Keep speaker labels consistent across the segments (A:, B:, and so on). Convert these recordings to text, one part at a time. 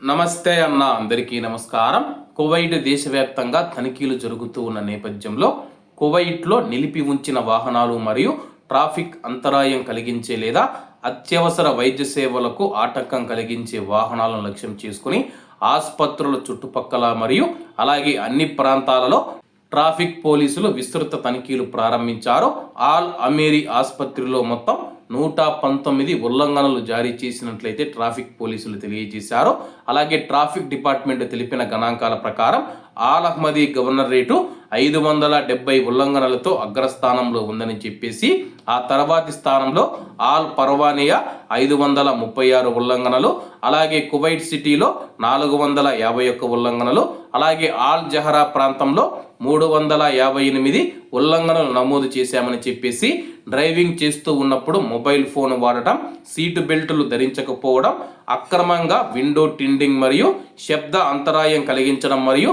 A: నమస్తే అన్న అందరికీ నమస్కారం. కువైట్ దేశవ్యాప్తంగా తనిఖీలు జరుగుతూ ఉన్న నేపథ్యంలో కువైట్లో నిలిపి ఉంచిన వాహనాలు మరియు ట్రాఫిక్ అంతరాయం కలిగించే లేదా అత్యవసర వైద్య సేవలకు ఆటంకం కలిగించే వాహనాలను లక్ష్యం చేసుకుని ఆసుపత్రుల చుట్టుపక్కల మరియు అలాగే అన్ని ప్రాంతాలలో ట్రాఫిక్ పోలీసులు విస్తృత తనిఖీలు ప్రారంభించారు. ఆల్ అమేరీ ఆసుపత్రిలో మొత్తం నూట పంతొమ్మిది ఉల్లంఘనలు జారీ చేసినట్లయితే ట్రాఫిక్ పోలీసులు తెలియజేశారు. అలాగే ట్రాఫిక్ డిపార్ట్మెంట్ తెలిపిన గణాంకాల ప్రకారం ఆల్ అహ్మదీ గవర్నర్ రేటు ఐదు వందల డెబ్బై ఉల్లంఘనలతో అగ్రస్థానంలో ఉందని చెప్పేసి ఆ తర్వాతి స్థానంలో ఆల్ పర్వానియా ఐదు వందల ముప్పై ఆరు ఉల్లంఘనలు అలాగే కువైట్ సిటీలో నాలుగు వందల యాభై ఒక్క ఉల్లంఘనలు అలాగే ఆల్ జహరా ప్రాంతంలో మూడు వందల యాభై ఎనిమిది ఉల్లంఘనలు నమోదు చేశామని చెప్పేసి డ్రైవింగ్ చేస్తూ ఉన్నప్పుడు మొబైల్ ఫోన్ వాడటం సీటు బెల్టులు ధరించకపోవడం అక్రమంగా విండో టిండింగ్ మరియు శబ్ద అంతరాయం కలిగించడం మరియు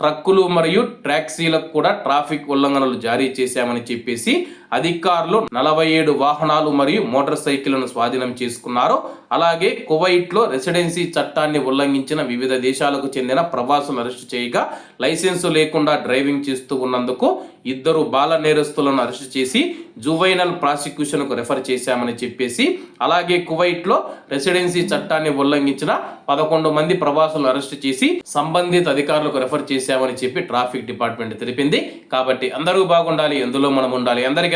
A: ట్రక్కులు మరియు ట్యాక్సీలకు కూడా ట్రాఫిక్ ఉల్లంఘనలు జారీ చేశామని చెప్పేసి అధికారులు నలభై ఏడు వాహనాలు మరియు మోటార్ సైకిళ్ళను స్వాధీనం చేసుకున్నారు. అలాగే కువైట్లో రెసిడెన్సీ చట్టాన్ని ఉల్లంఘించిన వివిధ దేశాలకు చెందిన ప్రవాసులను అరెస్టు చేయగా లైసెన్సు లేకుండా డ్రైవింగ్ చేస్తూ ఉన్నందుకు ఇద్దరు బాల నేరస్తులను అరెస్టు చేసి జువైనల్ ప్రాసిక్యూషన్కు రెఫర్ చేశామని చెప్పేసి అలాగే కువైట్లో రెసిడెన్సీ చట్టాన్ని ఉల్లంఘించిన పదకొండు మంది ప్రవాసులను అరెస్టు చేసి సంబంధిత అధికారులకు రెఫర్ చేశామని చెప్పి ట్రాఫిక్ డిపార్ట్మెంట్ తెలిపింది. కాబట్టి అందరూ బాగుండాలి ఎందులో మనం ఉండాలి. అందరికీ